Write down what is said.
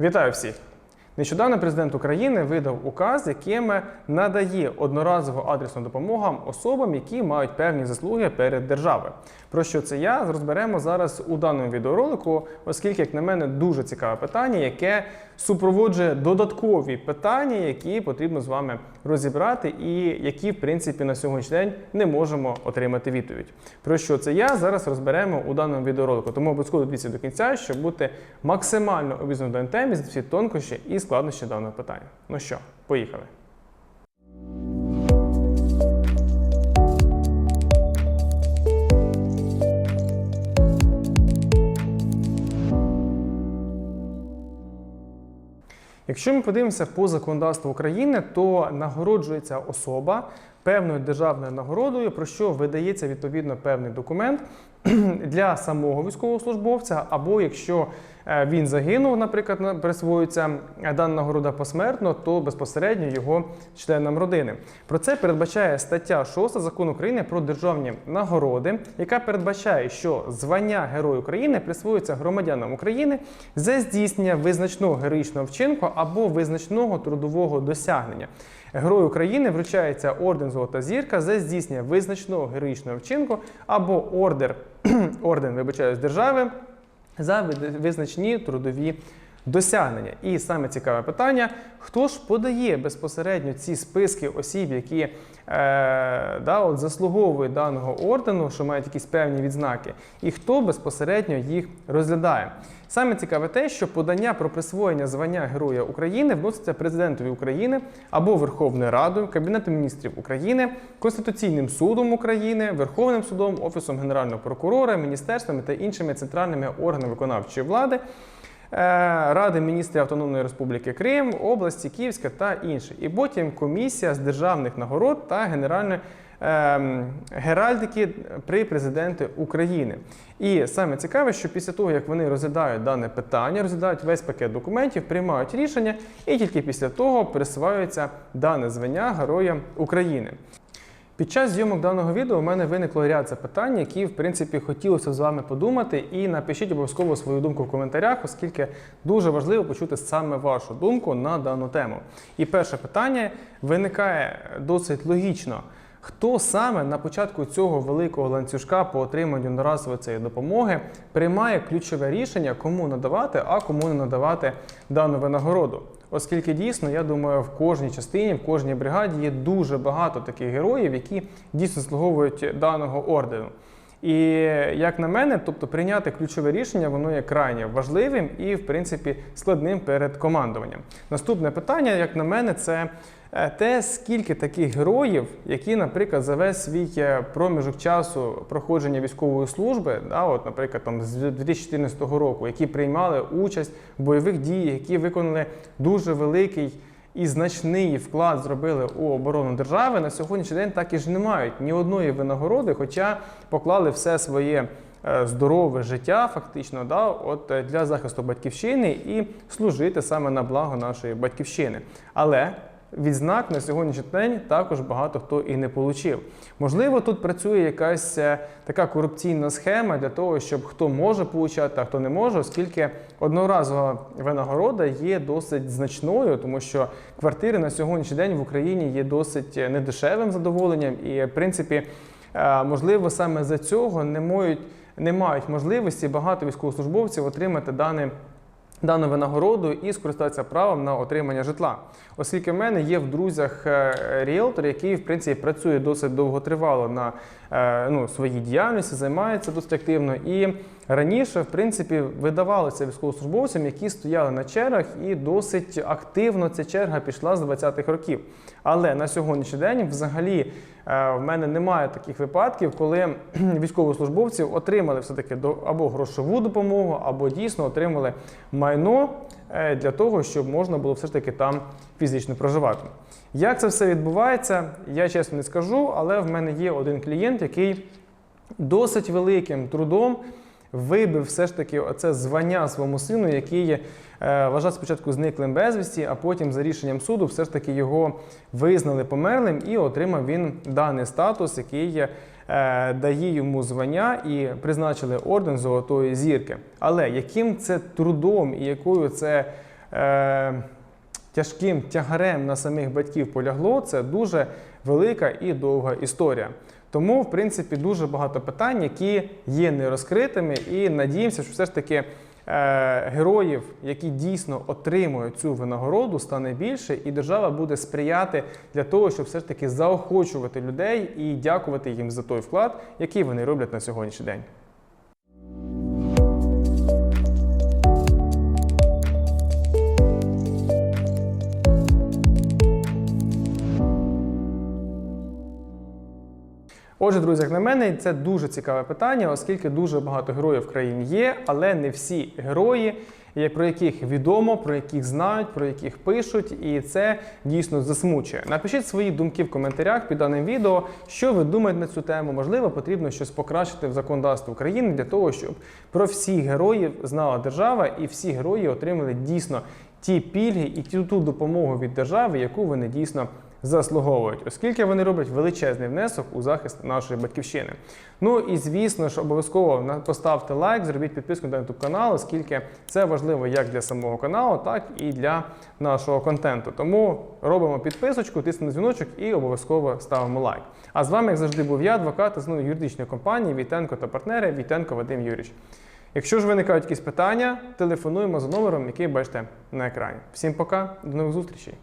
Вітаю всіх! Нещодавно президент України видав указ, яким надає одноразову адресну допомогу особам, які мають певні заслуги перед державою. Про що це я розберемо зараз у даному відеоролику, оскільки, як на мене, дуже цікаве питання, яке супроводжує додаткові питання, які потрібно з вами розібрати, і які, в принципі, на сьогоднішній день не можемо отримати відповідь. Про що це я зараз розберемо у даному відеоролику. Тому обов'язково дивіться до кінця, щоб бути максимально обізнаним в даній всі тонкощі і складнощі даного питання. Ну що, поїхали. Якщо ми подивимося по законодавству України, то нагороджується особа певною державною нагородою, про що видається відповідно певний документ для самого військовослужбовця, або якщо він загинув, наприклад, на- присвоюється е, дана нагорода посмертно, то безпосередньо його членам родини. Про це передбачає стаття 6 закону України про державні нагороди, яка передбачає, що звання Герой України присвоюється громадянам України за здійснення визначного героїчного вчинку або визначного трудового досягнення. Герою України вручається орден Золота зірка за здійснення визначного героїчного вчинку або ордер, орден, вибачаюсь, держави за ви- визначні трудові досягнення. І саме цікаве питання: хто ж подає безпосередньо ці списки осіб, які е, да, от заслуговують даного ордену, що мають якісь певні відзнаки, і хто безпосередньо їх розглядає? Саме цікаве те, що подання про присвоєння звання Героя України вноситься президентові України або Верховною Радою, Кабінетом міністрів України, Конституційним судом України, Верховним судом, Офісом Генерального прокурора, міністерствами та іншими центральними органами виконавчої влади. Е, Ради міністрів Автономної Республіки Крим, області Київська та інші. І потім комісія з державних нагород та генеральної ем, геральдики при президенті України. І саме цікаве, що після того, як вони розглядають дане питання, розглядають весь пакет документів, приймають рішення, і тільки після того присваюється дане звання Героя України. Під час зйомок даного відео у мене виникло ряд запитань, які, в принципі, хотілося з вами подумати. І напишіть обов'язково свою думку в коментарях, оскільки дуже важливо почути саме вашу думку на дану тему. І перше питання виникає досить логічно. Хто саме на початку цього великого ланцюжка по отриманню одноразової цієї допомоги приймає ключове рішення, кому надавати, а кому не надавати дану винагороду? Оскільки дійсно, я думаю, в кожній частині, в кожній бригаді є дуже багато таких героїв, які дійсно заслуговують даного ордену. І як на мене, тобто прийняти ключове рішення, воно є крайне важливим і, в принципі, складним перед командуванням. Наступне питання, як на мене, це е, те, скільки таких героїв, які, наприклад, за весь свій е, проміжок часу проходження військової служби, да, от, наприклад, там з 2014 року, які приймали участь в бойових діях, які виконали дуже великий і значний вклад зробили у оборону держави, на сьогоднішній день так і ж не мають ні одної винагороди, хоча поклали все своє е, здорове життя, фактично, да, от е, для захисту батьківщини і служити саме на благо нашої батьківщини. Але Відзнак на сьогоднішній день також багато хто і не отримав. Можливо, тут працює якась е, така корупційна схема для того, щоб хто може получати, а хто не може, оскільки одноразова винагорода є досить значною, тому що квартири на сьогоднішній день в Україні є досить е, недешевим задоволенням, і в принципі, е, можливо, саме за цього не мають, не мають можливості багато військовослужбовців отримати дане дану винагороду і скористатися правом на отримання житла. Оскільки в мене є в друзях е, ріелтор, який в принципі працює досить довготривало на е, ну, своїй діяльності, займається досить активно. І раніше, в принципі, видавалося військовослужбовцям, які стояли на чергах, і досить активно ця черга пішла з 20-х років. Але на сьогоднішній день взагалі е, в мене немає таких випадків, коли військовослужбовці отримали все-таки або грошову допомогу, або дійсно отримали майно е, для того, щоб можна було все ж таки там фізично проживати. Як це все відбувається, я чесно не скажу, але в мене є один клієнт, який досить великим трудом вибив все ж таки оце звання своєму сину, який е, вважав спочатку зниклим безвісті, а потім за рішенням суду все ж таки його визнали померлим і отримав він даний статус, який е, дає йому звання і призначили орден Золотої зірки. Але яким це трудом і якою це е, тяжким тягарем на самих батьків полягло, це дуже велика і довга історія. Тому, в принципі, дуже багато питань, які є нерозкритими, і надіємося, що все ж таки е, героїв, які дійсно отримують цю винагороду, стане більше, і держава буде сприяти для того, щоб все ж таки заохочувати людей і дякувати їм за той вклад, який вони роблять на сьогоднішній день. Отже, друзі, як на мене, це дуже цікаве питання, оскільки дуже багато героїв в країні є, але не всі герої, про яких відомо, про яких знають, про яких пишуть, і це дійсно засмучує. Напишіть свої думки в коментарях під даним відео, що ви думаєте на цю тему. Можливо, потрібно щось покращити в законодавстві України для того, щоб про всіх героїв знала держава, і всі герої отримали дійсно ті пільги і ту допомогу від держави, яку вони дійсно заслуговують, оскільки вони роблять величезний внесок у захист нашої батьківщини. Ну і звісно ж, обов'язково поставте лайк, зробіть підписку на YouTube канал, оскільки це важливо як для самого каналу, так і для нашого контенту. Тому робимо підписочку, тиснемо дзвіночок і обов'язково ставимо лайк. А з вами, як завжди, був я, адвокат з юридичної компанії Вітенко та партнери Вітенко Вадим Юрійович. Якщо ж виникають якісь питання, телефонуємо за номером, який бачите на екрані. Всім пока, до нових зустрічей!